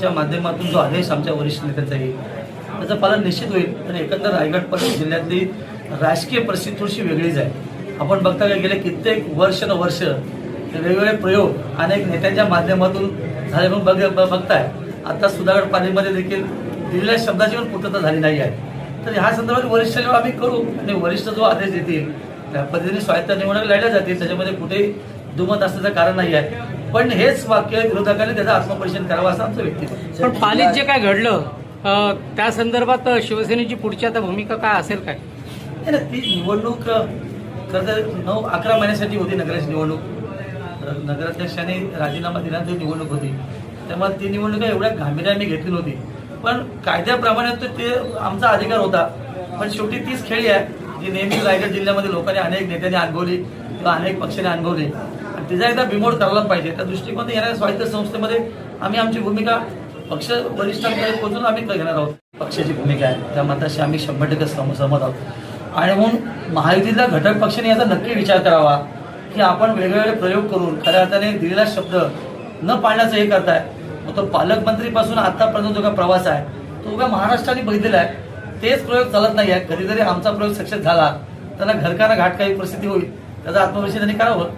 च्या माध्यमातून जो आदेश आमच्या वरिष्ठ नेत्यांचा येईल त्याचं पालन निश्चित होईल आणि एकंदर रायगड परत जिल्ह्यातली राजकीय परिस्थिती थोडीशी वेगळीच आहे. आपण बघता का गेले कित्येक वर्ष न वर्ष वेगवेगळे प्रयोग अनेक नेत्यांच्या माध्यमातून झाले म्हणून बघ ब- बघताय. आता सुधागड पाणीमध्ये देखील दिलेल्या शब्दाची पण पूर्तता झाली नाही आहे. तर ह्या संदर्भात वरिष्ठ आम्ही करू आणि वरिष्ठ जो आदेश देतील त्या पद्धतीने स्वायत्त निवडणूक लढल्या जातील त्याच्यामध्ये कुठेही दुमत असण्याचं कारण नाही आहे. पण हेच वाक्य विरोधकांनी त्याचं आत्मपरीक्षण करावं असं आमचं व्यक्तिगत पण पालीत जे काय घडलं अ, त्या संदर्भात शिवसेनेची पुढची आता भूमिका काय असेल काय? नाही ती निवडणूक खरं तर नऊ अकरा महिन्यासाठी होती नगराची निवडणूक. तर नगराध्यक्षाने राजीनामा दिल्यानंतर निवडणूक होती. त्यामुळे ती निवडणूक एवढ्या गांभीर्याने घेतली नव्हती. पण कायद्याप्रमाणे तो ते आमचा अधिकार होता. पण शेवटी तीच खेळी आहे जी नेहमी रायगड जिल्ह्यामध्ये लोकांनी अनेक नेत्यांनी अनुभवली किंवा अनेक पक्षांनी अनुभवली तिचा एकदा बिमोड करायला पाहिजे. त्या दृष्टिकोन येणाऱ्या स्वायत्त संस्थेमध्ये आम्ही आमची भूमिका पक्ष वरिष्ठांकडे पोहोचून आम्ही घेणार आहोत. पक्षाची भूमिका आहे. त्या मताशी आम्ही शंभर टक्के सहमत आहोत. आणि म्हणून महायुतीतल्या घटक पक्षाने याचा नक्की विचार करावा की आपण वेगवेगळे प्रयोग करून खऱ्या अर्थाने दिलेला शब्द न पाळण्याचं हे करताय. मग तो पालकमंत्रीपासून आतापर्यंत जो काय प्रवास आहे तो उभ्या महाराष्ट्राने बघितलेला आहे. तेच प्रयोग चालत नाही आहे कधीतरी आमचा प्रयोग सक्सेस झाला. त्यांना घरकाना घाट काही परिस्थिती होईल. त्याचा आत्मविश्वास त्यांनी करावं.